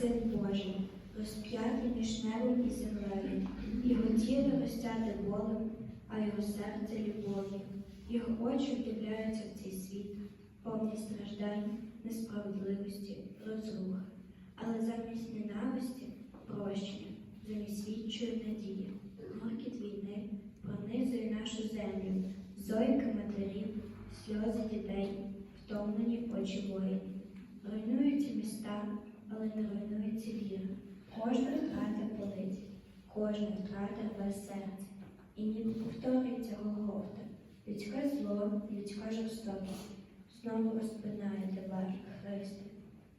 Син Божий, розп'ятий між небом і землею, його тіло розтяте болем, а його серце любов'ю. Його очі вдивляються в цей світ, повний страждань, несправедливості, розрухи. Але замість ненависті прощення, замість відчую надії. Моркіт війни пронизує нашу землю, зойки матерів, сльози дітей, втомлені очі воїнів. Не руйнується віра. Кожна втрата болить, кожна втрата рве серце. І ніби повторюється Голгофта. Людське зло, людська жорстокість знову розпинаєте ваш Христе.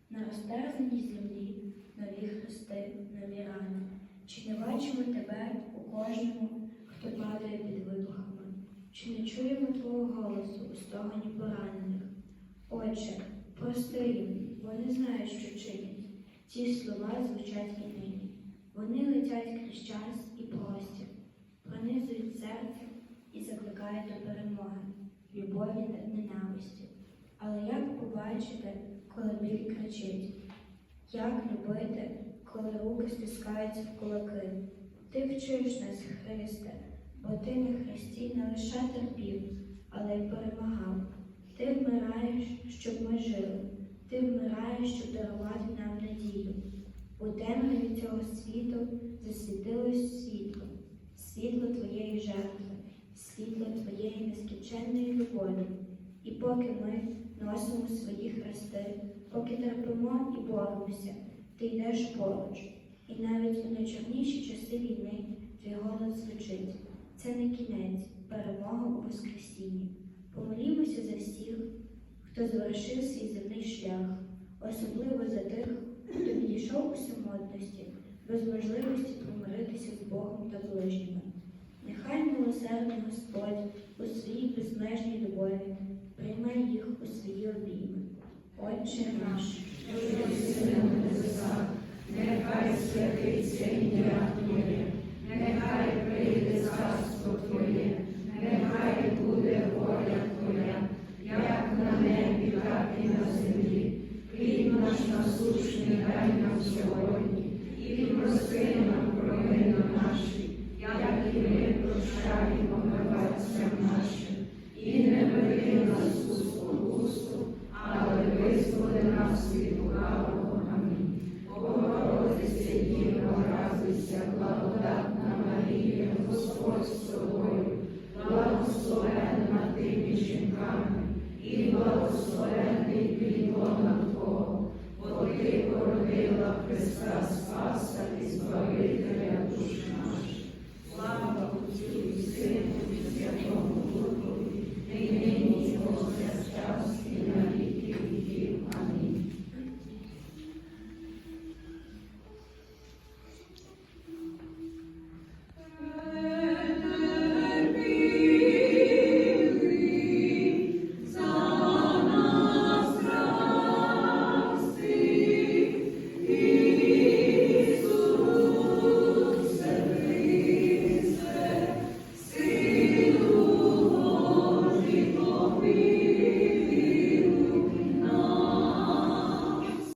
На розтерзаній землі нові хрести, нові рани. Чи не бачимо тебе у кожному, хто падає під вибухами? Чи не чуємо твого голосу у стогоні поранених? Отче, прости їм, вони знають, що чинять. Ці слова звучать і нині. Вони летять крізь час і простір, пронизують серце і закликають до перемоги, любові та ненависті. Але як побачити, коли біль кричить? Як любити, коли руки стискаються в кулаки? Ти вчиш нас, Христе, бо ти на Христі не лише терпів, але й перемагав. Ти вмираєш, щоб ми жили. Ти вмираєш, щоб дарувати нам надію. У темряві цього світу засвітилось світло, світло твоєї жертви, світло твоєї нескінченної любові. І поки ми носимо свої хрести, поки терпимо і боремося, ти йдеш поруч. І навіть у найчорніші часи війни твій голос звучить. Це не кінець, перемога у Воскресінні. Помолімося за всіх, хто завершив свій земний шлях, особливо за тих, хто підійшов у самотності, без можливості помиритися з Богом та ближніми. Нехай милосердний Господь у своїй безмежній любові прийме їх у свої обійми. Отче наш, що на небесах, нехай святиться ім'я Твоє, нехай прийде царство Твоє, нехай буде воля Твоя, як на небі, так і на землі. Хліб наш насущний дай нам сьогодні, і прости нам провини наші, Christus, Pastor, is